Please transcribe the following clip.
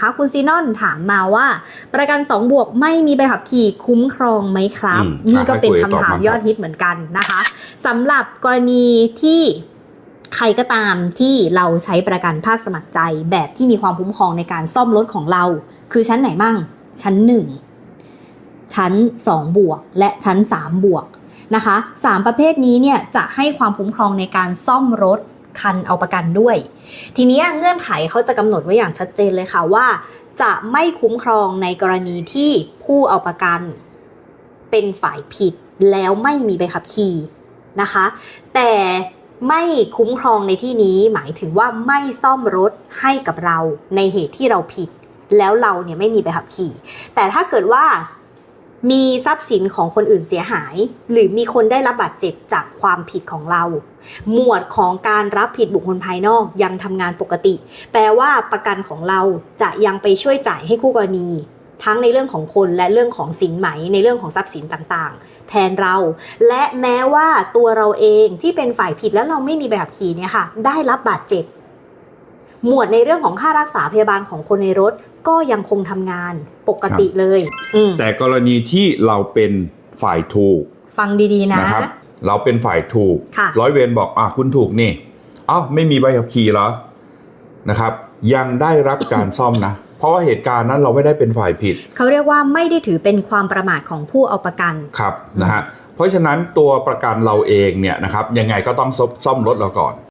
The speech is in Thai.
นะคะ คุณซีนอนถามมาว่า ประกัน 2 บวกไม่มีใบขับขี่คุ้มครองไหมครับอืมนี่ก็เป็นให้คุคำยตอบถามมาครับยอดฮิตเหมือนกันนะคะสำหรับกรณีที่ใครก็ตามที่เราใช้ประกันภาคสมัครใจ แบบที่มีความคุ้มครองในการซ่อมรถของเรา คือชั้นไหนมั่ง ชั้น 1 ชั้น 2 บวก และชั้น 3 บวกนะคะสามประเภทนี้เนี่ยจะให้ความคุ้มครองในการซ่อมรถ คันเอาประกันด้วย ทีนี้เงื่อนไขเขาจะกำหนดไว้อย่างชัดเจนเลยค่ะว่า จะไม่คุ้มครองในกรณีที่ผู้เอาประกัน เป็นฝ่ายผิดแล้วไม่มีใบขับขี่นะคะ แต่ไม่คุ้มครองในที่นี้หมายถึงว่าไม่ซ่อมรถให้กับเราในเหตุที่เราผิด แล้วเราเนี่ยไม่มีใบขับขี่ แต่ถ้าเกิดว่า มีทรัพย์สินของคนอื่นเสียหาย หรือมีคนได้รับบาดเจ็บจากความผิดของเรา หมวดของการรับผิดบุคคลภายนอกยังทำงานปกติ แปลว่าประกันของเราจะยังไปช่วยจ่ายให้คู่กรณี ทั้งในเรื่องของคนและเรื่องของสินไหมในเรื่องของทรัพย์สินต่างๆ แทนเรา และแม้ว่าตัวเราเองที่เป็นฝ่ายผิดแล้วเราไม่มีใบบขี่เนี่ยค่ะ ได้รับบาดเจ็บ หมวดในเรื่องของค่ารักษาพยาบาลของคนในรถก็ยังคงทำงานปกติเลยอืมแต่กรณีที่เราเป็นฝ่ายถูก ฟังดีๆนะนะครับ เราเป็นฝ่ายถูกค่ะร้อยเวรบอกอะคุณถูกนี่อ้าวไม่มีใบขับขี่เหรอนะครับ ยังได้รับการซ่อมนะ เพราะว่าเหตุการณ์นั้นเราไม่ได้เป็นฝ่ายผิด เขาเรียกว่าไม่ได้ถือเป็นความประมาทของผู้เอาประกันครับนะฮะเพราะฉะนั้นตัวประกันเราเองเนี่ยนะครับยังไงก็ต้องซ่อมรถเราก่อน